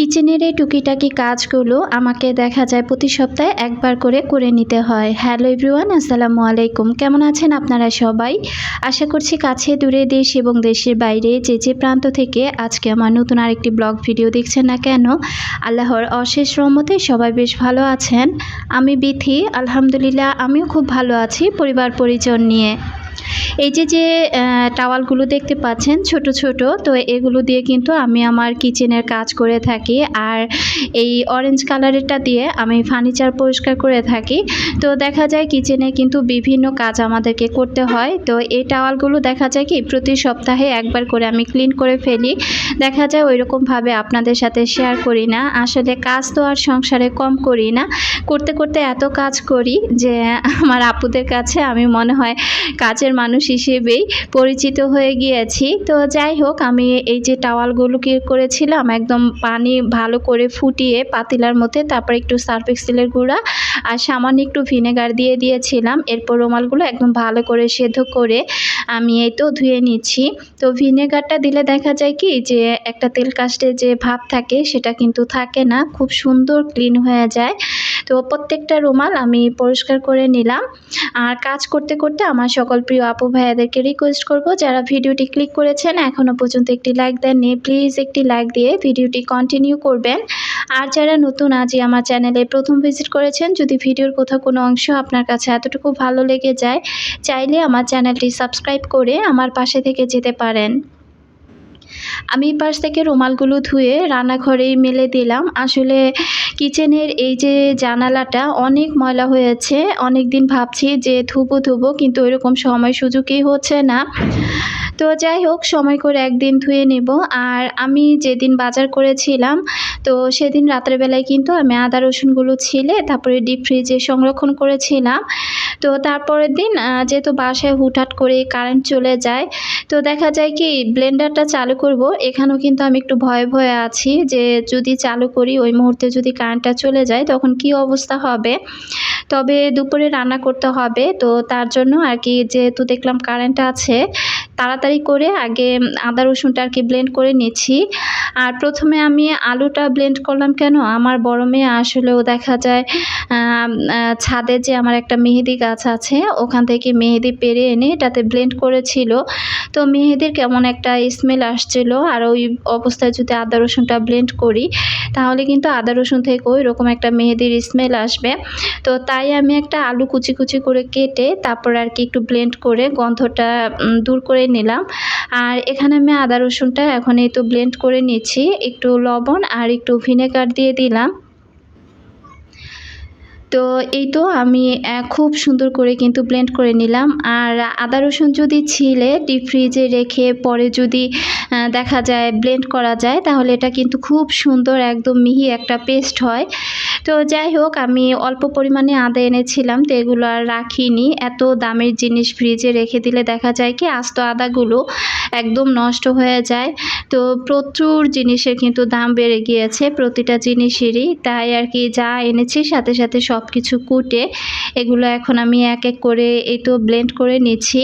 কিচেনের এই টুকিটাকি কাজগুলো আমাকে দেখা যায় প্রতি সপ্তাহে একবার করে করে নিতে হয়। হ্যালো এভরিওয়ান, আসসালামু আলাইকুম। কেমন আছেন আপনারা সবাই? আশা করছি কাছে, দূরে দেশ এবং দেশের বাইরে যে যে প্রান্ত থেকে আজকে আমার নতুন আরেকটি ব্লগ ভিডিও দেখছেন না কেন, আল্লাহর অশেষ রহমতে সবাই বেশ ভালো আছেন। আমি বিথি, আলহামদুলিল্লাহ আমিও খুব ভালো আছি পরিবার পরিজন নিয়ে। এই যে যে টাওয়ালগুলো দেখতে পাচ্ছেন ছোট ছোট, তো এগুলো দিয়ে কিন্তু আমি আমার কিচেনের কাজ করে থাকি। আর এই অরেঞ্জ কালারেরটা দিয়ে আমি ফার্নিচার পরিষ্কার করে থাকি। তো দেখা যায় কিচেনে কিন্তু বিভিন্ন কাজ আমাদেরকে করতে হয়। তো এই টাওয়ালগুলো দেখা যায় কি, প্রতি সপ্তাহে একবার করে আমি ক্লিন করে ফেলি। দেখা যায় ওই রকমভাবে আপনাদের সাথে শেয়ার করি না। আসলে কাজ তো আর সংসারে কম করি না। করতে করতে এত কাজ করি যে, আমার আপুদের কাছে আমি মনে হয় কাজের মানুষ হিসেবেই পরিচিত হয়ে গিয়েছি। তো যাই হোক, আমি এই যে টাওয়ালগুলো কি করেছিলাম, একদম পানি ভালো করে ফুটিয়ে পাতিলার মধ্যে, তারপর একটু সার্ফ এক্সেলের গুঁড়া আর সামান্য একটু ভিনেগার দিয়ে দিয়েছিলাম। এরপর রুমালগুলো একদম ভালো করে সেদ্ধ করে আমি এই তো ধুয়ে নিচ্ছি। তো ভিনেগারটা দিলে দেখা যায় কি যে, একটা তেল কাস্টে যে ভাব থাকে, সেটা কিন্তু থাকে না। খুব সুন্দর ক্লিন হয়ে যায়। তো প্রত্যেকটা রুমাল আমি পরিষ্কার করে নিলাম। আর কাজ করতে করতে আমার সকল প্রিয় আপু ভাইয়াদেরকে রিকোয়েস্ট করব, যারা ভিডিওটি ক্লিক করেছেন এখনও পর্যন্ত একটি লাইক দেননি প্লিজ একটি লাইক দিয়ে ভিডিওটি কন্টিনিউ করবেন। আর যারা নতুন আজই আমার চ্যানেলে প্রথম ভিজিট করেছেন, যদি ভিডিওর কোথাও কোনো অংশ আপনার কাছে এতটুকু ভালো লেগে যায়, চাইলে আমার চ্যানেলটি সাবস্ক্রাইব করে আমার পাশে থেকে যেতে পারেন। আমি পাশ থেকে রুমালগুলো ধুয়ে রান্নাঘরেই মেলে দিলাম। আসলে কিচেনের এই যে জানালাটা অনেক ময়লা হয়েছে। অনেক দিন ভাবছি যে ধুবো ধুবো, কিন্তু ওইরকম সময় সুযোগই হচ্ছে না। তো যাই হোক, সময় করে একদিন ধুয়ে নেব। আর আমি যেদিন বাজার করেছিলাম, তো সেদিন রাত্রেবেলায় কিন্তু আমি আদা রসুনগুলো ছিলে, তারপরে ডিপ ফ্রিজে সংরক্ষণ করেছিলাম। তো তারপরের দিন যেহেতু বাসায় হুটহাট করে কারেন্ট চলে যায়, তো দেখা যায় কি, ব্লেন্ডারটা চালু করব এখানেও কিন্তু আমি একটু ভয়ে ভয়ে আছি যে যদি চালু করি, ওই মুহূর্তে যদি কারেন্টটা চলে যায়, তখন কি অবস্থা হবে? তবে দুপুরে রান্না করতে হবে, তো তার জন্য আর কি যেহেতু দেখলাম কারেন্ট আছে তাড়াতাড়ি করে আগে আদা রসুনটা আর কি ব্লেন্ড করে নিচ্ছি আর প্রথমে আমি আলুটা ব্লেন্ড করলাম কেন? আমার বড় মেয়ে আসলেও দেখা যায় ছাদে যে আমার একটা মেহেদি গাছ আছে, ওখান থেকে মেহেদি পেরে এনে এটাতে ব্লেন্ড করেছিল। তো মেহেদির কেমন একটা স্মেল আসছিল, আর ওই অবস্থায় যদি আদা রসুনটা ব্লেন্ড করি, তাহলে কিন্তু আদা রসুন থেকে ওই রকম একটা মেহেদির স্মেল আসবে। তো তাই আমি একটা আলু কুচি কুচি করে কেটে তারপর আর কি একটু ব্লেন্ড করে গন্ধটা দূর করে নিলাম। আর এখানে আমি আদা রসুনটা এখন এই তো ব্লেন্ড করে নিয়েছি একটু লবণ আর একটু ভিনেগার দিয়ে দিলাম। তো এই তো আমি খুব সুন্দর করে কিন্তু ব্লেন্ড করে নিলাম। আর আদা রসুন যদি ছিলে ডিপ ফ্রিজে রেখে পরে যদি দেখা যায় ব্লেন্ড করা যায়, তাহলে এটা কিন্তু খুব সুন্দর, একদম মিহি একটা পেস্ট হয়। তো যাই হোক, আমি অল্প পরিমাণে আদা এনেছিলাম, তো এগুলো আর রাখিনি। এত দামের জিনিস ফ্রিজে রেখে দিলে দেখা যায় কি, আস্ত আদাগুলো একদম নষ্ট হয়ে যায়। তো প্রচুর জিনিসের কিন্তু দাম বেড়ে গিয়েছে, প্রতিটা জিনিসেরই। তাই আর কি যা এনেছি, সাথে সাথে সব কিছু কুটে এগুলো এখন আমি এক এক করে এই তো ব্লেন্ড করে নিচ্ছি।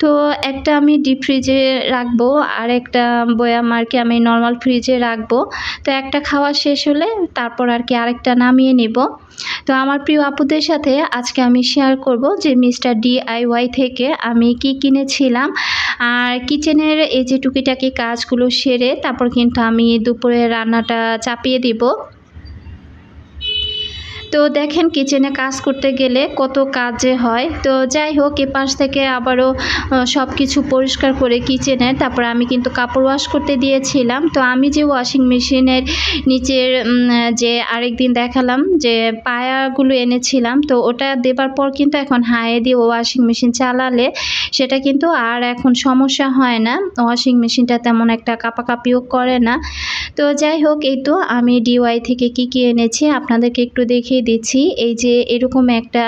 তো একটা আমি ডিপ ফ্রিজে রাখব, আর একটা বয়াম আর কি আমি নর্মাল ফ্রিজে রাখব। তো একটা খাওয়া শেষ হলে তারপর আর কি আরেকটা নামিয়ে নেব। তো আমার প্রিয় আপুদের সাথে আজকে আমি শেয়ার করব যে মিস্টার ডিআইওয়াই থেকে আমি কি কিনেছিলাম। আর কিচেনের এই যে টুকিটাকি কাজগুলো সেরে তারপর কিন্তু আমি দুপুরে রান্নাটা চাপিয়ে দিব। তো দেখেন কিচেনে কাজ করতে গেলে কত কাজে হয়। তো যাই হোক এ পাশ থেকে আবারও সব কিছু পরিষ্কার করে কিচেনে তারপর আমি কিন্তু কাপড় ওয়াশ করতে দিয়েছিলাম। তো আমি যে ওয়াশিং মেশিনের নিচের যে আরেকদিন দেখালাম, যে পায়াগুলো এনেছিলাম, তো ওটা দেবার পর কিন্তু এখন হায়ে দিয়ে ওয়াশিং মেশিন চালালে সেটা কিন্তু আর এখন সমস্যা হয় না। ওয়াশিং মেশিনটা তেমন একটা কাপাকাপিও করে না। তো যাই হোক, এই তো আমি ডিওয়াই থেকে কি কি এনেছি, আপনাদেরকে একটু দেখিয়ে দেখিয়ে দিচ্ছি। এই যে এরকম একটা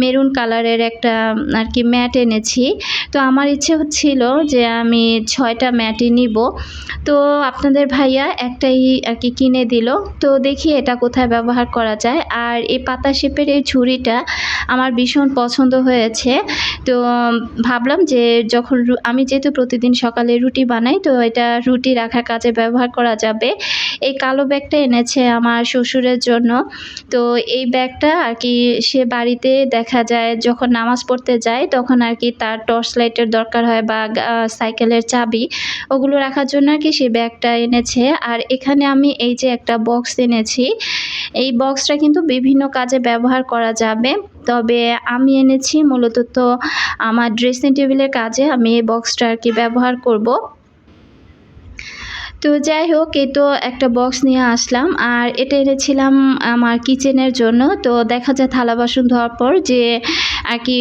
মেরুন কালারের একটা আর কি ম্যাট এনেছি। তো আমার ইচ্ছে হচ্ছিল যে আমি ছয়টা ম্যাটই নিব। তো আপনাদের ভাইয়া একটাই আর কি কিনে দিল। তো দেখি এটা কোথায় ব্যবহার করা যায়। আর এই পাতা শেপের এই ছুরিটা আমার ভীষণ পছন্দ হয়েছে। তো ভাবলাম যে যখন আমি যেহেতু প্রতিদিন সকালে রুটি বানাই, তো এটা রুটি রাখার কাজে ব্যবহার করা যাবে। এই কালো ব্যাগটা এনেছে আমার শ্বশুরের জন্য। তো এই ব্যাগটা আর কি সে বাড়িতে দেখা যায়, যখন নামাজ পড়তে যায়, তখন আর কি তার টর্চ লাইটের দরকার হয় বা সাইকেলের চাবি, ওগুলো রাখার জন্য আর কি সে ব্যাগটা এনেছে। আর এখানে আমি এই যে একটা বক্স এনেছি, এই বক্সটা কিন্তু বিভিন্ন কাজে ব্যবহার করা যাবে। তবে আমি এনেছি মূলত তো আমার ড্রেসিং টেবিলের কাজে আমি এই বক্সটা আর কি ব্যবহার করব। তো যাই হোক, এই তো একটা বক্স নিয়ে আসলাম। আর এটা এনেছিলাম আমার কিচেনের জন্য। তো দেখা যায় থালা বাসন ধোয়ার পর যে আর কি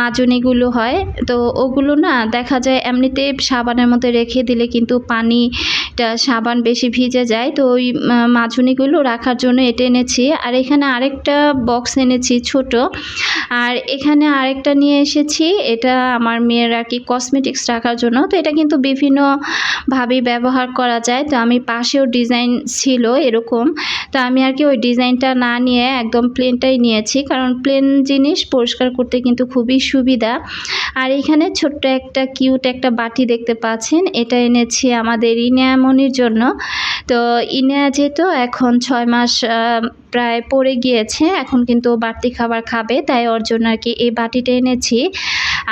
মাজনিগুলো হয়, তো ওগুলো না দেখা যায় এমনিতে সাবানের মধ্যে রেখে দিলে কিন্তু পানিটা সাবান বেশি ভিজে যায়। তো ওই মাজনিগুলো রাখার জন্য এটা এনেছি। আর এখানে আরেকটা বক্স এনেছি ছোট। আর এখানে আরেকটা নিয়ে এসেছি। এটা আমার মেয়ের আর কি কসমেটিক্স রাখার জন্য। তো এটা কিন্তু বিভিন্নভাবে ব্যবহার করা যায়। তো আমি পাশেও ডিজাইন ছিল এরকম। তো আমি আর কি ওই ডিজাইনটা না নিয়ে একদম প্লেনটাই নিয়েছি। কারণ প্লেন জিনিস পরিষ্কার করতে কিন্তু খুবই সুবিধা। আর এখানে ছোট্ট একটা কিউট একটা বাটি দেখতে পাচ্ছেন। এটা এনেছি আমাদের ইনিয়ামনির জন্য। তো ইনিয়া যেহেতু এখন ছয় মাস প্রায় পড়ে গিয়েছে, এখন কিন্তু বাড়তি খাবার খাবে, তাই ওর জন্য আর কি এই বাটিটা এনেছি।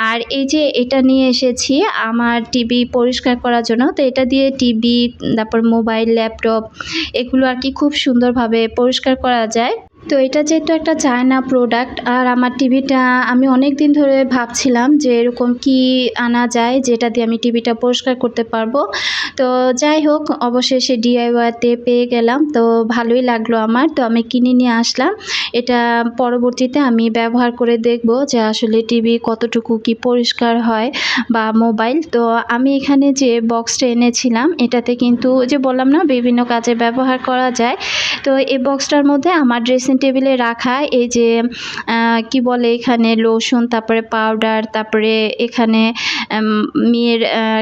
আর এই যে এটা নিয়ে এসেছি আমার টিভি পরিষ্কার করার জন্য, তো এটা দিয়ে টিভি, তারপর মোবাইল, ল্যাপটপ, এগুলো আর কি খুব সুন্দরভাবে পরিষ্কার করা যায়। তো এটা যেহেতু একটা চায়না প্রোডাক্ট আর আমার টিভিটা আমি অনেক দিন ধরে ভাবছিলাম যে এরকম কি আনা যায় যেটা দিয়ে আমি টিভিটা পরিষ্কার করতে পারব। তো যাই হোক, অবশেষে ডিআইওয়াইতে পেয়ে গেলাম। তো ভালোই লাগল আমার। তো আমি কিনে নিয়ে আসলাম। এটা পরবর্তীতে আমি ব্যবহার করে দেখব যে আসলে টিভি কতটুকু কি পরিষ্কার হয় বা মোবাইল তো আমি এখানে যে বক্সটা এনেছিলাম, এটাতে কিন্তু যে বললাম না, বিভিন্ন কাজে ব্যবহার করা যায়। তো এই বক্সটার মধ্যে আমার ড্রেসিং টেবিলে রাখা, এই যে কি বলে এখানে লোশন তারপরে পাউডার তারপরে এখানে মেয়ের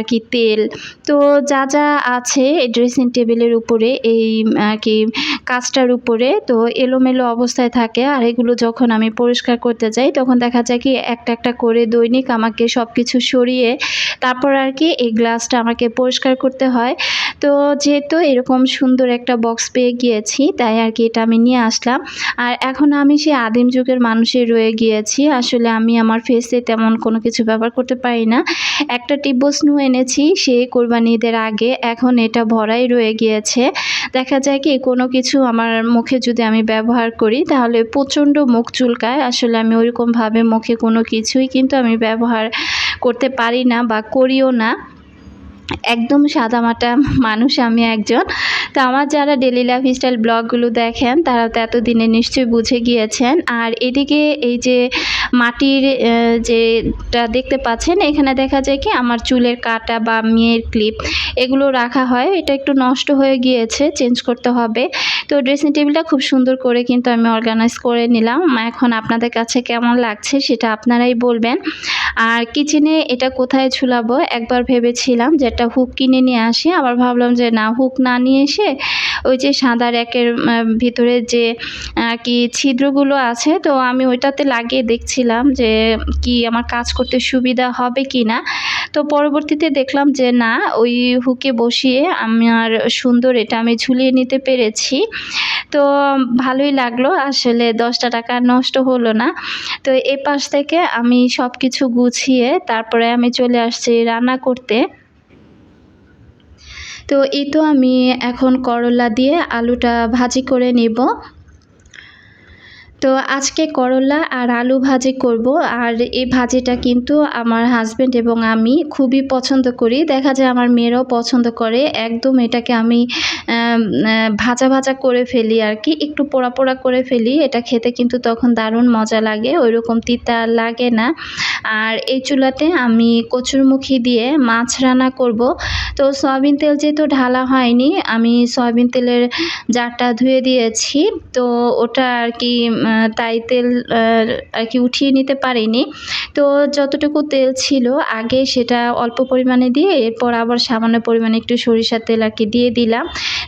কি তেল। তো যা যা আছে এই ড্রেসিং টেবিলের উপরে, এই কি কাজটার উপরে, তো এলোমেলো অবস্থায় থাকে। আর এগুলো যখন আমি পরিষ্কার করতে যাই, তখন দেখা যায় কি একটা একটা করে দৈনিক আমাকে সব কিছু সরিয়ে তারপর আর কি এই গ্লাসটা আমাকে পরিষ্কার করতে হয়। তো যেহেতু এরকম সুন্দর একটা বক্স পেয়ে গিয়েছি, তাই আর কি এটা আমি নিয়ে আসলাম। আর এখন আমি সেই আদিম যুগের মানুষে রয়ে গিয়েছি। আসলে আমি আমার ফেসে তেমন কোনো কিছু ব্যবহার করতে পারি না। একটা টিব্বো স্নু এনেছি, সেই কোরবানি ঈদের আগে। এখন এটা ভরাই রয়ে গিয়েছে। দেখা যায় কি, কোনো কিছু আমার মুখে যদি আমি ব্যবহার করি, তাহলে প্রচণ্ড মুখ চুলকায়। আসলে আমি ওইরকমভাবে মুখে কোনো কিছুই কিন্তু আমি ব্যবহার করতে পারি না বা করিও না। একদম সাদামাটা মানুষ আমি একজন। তো আমার যারা ডেলি লাইফস্টাইল ব্লগগুলো দেখেন, তারা তো এতদিনে নিশ্চয়ই বুঝে গিয়েছেন। আর এদিকে এই যে মাটির যেটা দেখতে পাচ্ছেন, এখানে দেখা যায় কি আমার চুলের কাটা বা মেয়ের ক্লিপ এগুলো রাখা হয়। এটা একটু নষ্ট হয়ে গিয়েছে চেঞ্জ করতে হবে। তো ড্রেসিং টেবিলটা খুব সুন্দর করে কিন্তু আমি অর্গানাইজ করে নিলাম। এখন আপনাদের কাছে কেমন লাগছে সেটা আপনারাই বলবেন। আর কিচেনে এটা কোথায় ঝুলাবো, একবার ভেবেছিলাম যে একটা হুক কিনে নিয়ে আসি। আবার ভাবলাম যে না হুক না নিয়ে এসে ওই যে সাদা র্যাকের ভিতরে যে কি ছিদ্রগুলো আছে, তো আমি ওইটাতে লাগিয়ে দেখছিলাম যে, কি আমার কাজ করতে সুবিধা হবে কি না তো পরবর্তীতে দেখলাম যে, না, ওই হুকে বসিয়ে আমার সুন্দর এটা আমি ঝুলিয়ে নিতে পেরেছি। তো ভালোই লাগল, আসলে দশটা টাকা নষ্ট হলো না। তো এই পাশ থেকে আমি সব কিছু গুছিয়ে তারপরে আমি চলে আসছি রান্না করতে। তো এই তো আমি এখন করলা দিয়ে আলুটা ভাজি করে নিব। তো আজকে করলা আর আলু ভাজি করব। আর এই ভাজিটা কিন্তু আমার হাজব্যান্ড এবং আমি খুবই পছন্দ করি। দেখা যায় আমার মেয়েরাও পছন্দ করে। একদম এটাকে আমি ভাজা ভাজা করে ফেলি আর কি। একটু পোড়া পোড়া করে ফেলি। এটা খেতে কিন্তু তখন দারুণ মজা লাগে। ওই রকম তিতা লাগে না। আর এই চুলাতে আমি কচুরমুখী দিয়ে মাছ রান্না করব। তো সয়াবিন তেল যেহেতু ঢালা হয়নি, আমি সয়াবিন তেলের জারটা ধুয়ে দিয়েছি। তো ওটা আর কি তাই তেল আর কি উঠিয়ে নিতে পারিনি। তো যতটুকু তেল ছিল, আগে সেটা অল্প পরিমাণে দিয়ে, এরপর আবার সামান্য পরিমাণে একটু সরিষার তেল আর কি দিয়ে দিলাম।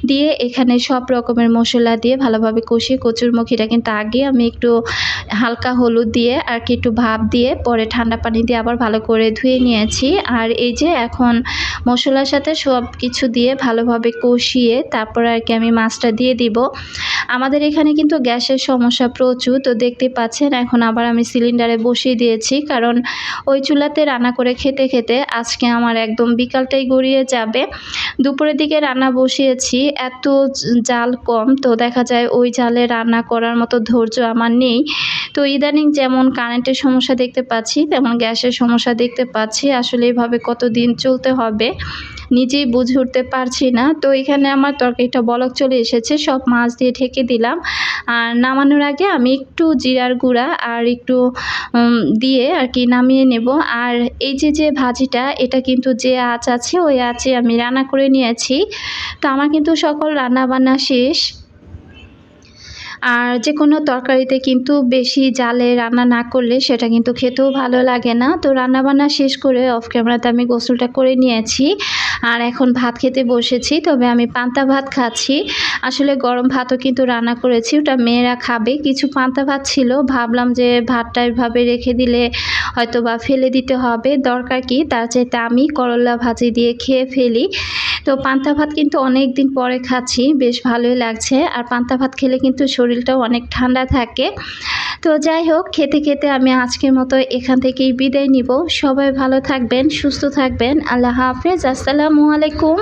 দিয়ে এখানে সব রকমের মশলা দিয়ে ভালোভাবে কষিয়ে কচুরমুখিটা কিন্তু আগে আমি একটু হালকা হলুদ দিয়ে আর কি একটু ভাপ দিয়ে পরে ঠান্ডা পানি দিয়ে আবার ভালো করে ধুয়ে নিয়েছি। আর এই যে এখন মশলার সাথে সব কিছু দিয়ে ভালোভাবে কষিয়ে তারপর আর কি আমি মাছটা দিয়ে দিব। আমাদের এখানে কিন্তু গ্যাসের সমস্যা প্রচুর, তো দেখতে পাচ্ছেন এখন আবার আমি সিলিন্ডারে বসিয়ে দিয়েছি। কারণ ওই চুলাতে রান্না করে খেতে খেতে আজকে আমার একদম বিকালটাই গড়িয়ে যাবে। দুপুরের দিকে রান্না বসিয়েছি এত জাল কম, তো দেখা যায় ওই জালে রান্না করার মতো ধৈর্য আমার নেই। তো ইদানিং যেমন কারেন্টের সমস্যা দেখতে পাচ্ছি, তেমন গ্যাসের সমস্যা দেখতে পাচ্ছি। আসলে এইভাবে কতদিন চলতে হবে নিজেই বুঝে উঠতে পারছি না। তো এখানে আমার তরকারিটা বলক চলে এসেছে, সব মাছ দিয়ে ঢেকে দিলাম। আর নামানোর আগে আমি একটু জিরার গুঁড়া আর একটু দিয়ে আর কি নামিয়ে নেব। আর এই যে যে ভাজিটা, এটা কিন্তু যে আঁচ আছে, ওই আঁচে আমি রান্না করে নিয়েছি। তো আমার কিন্তু সকল রান্না বান্না শেষ। আর যে কোনো তরকারিতে কিন্তু বেশি জালে রান্না না করলে সেটা কিন্তু খেতেও ভালো লাগে না। তো রান্নাবান্না শেষ করে অফ ক্যামেরাতে আমি গোসলটা করে নিয়েছি। আর এখন ভাত খেতে বসেছি, তবে আমি পান্তা ভাত খাচ্ছি। আসলে গরম ভাতও কিন্তু রান্না করেছি, ওটা মেয়েরা খাবে। কিছু পান্তা ভাত ছিল, ভাবলাম যে ভাতটা এভাবে রেখে দিলে হয়তো বা ফেলে দিতে হবে। দরকার কি? তার চাইতে আমি করলা ভাজি দিয়ে খেয়ে ফেলি। তো পান্তা ভাত কিন্তু অনেক দিন পরে খাচ্ছি, বেশ ভালোই লাগছে। আর পান্তা ভাত খেলে কিন্তু শরীরটাও অনেক ঠান্ডা থাকে। তো যাই হোক, খেতে খেতে আমি আজকের মতো এখান থেকেই বিদায় নিব। সবাই ভালো থাকবেন, সুস্থ থাকবেন। আল্লাহ হাফেজ, আসসালামু আলাইকুম।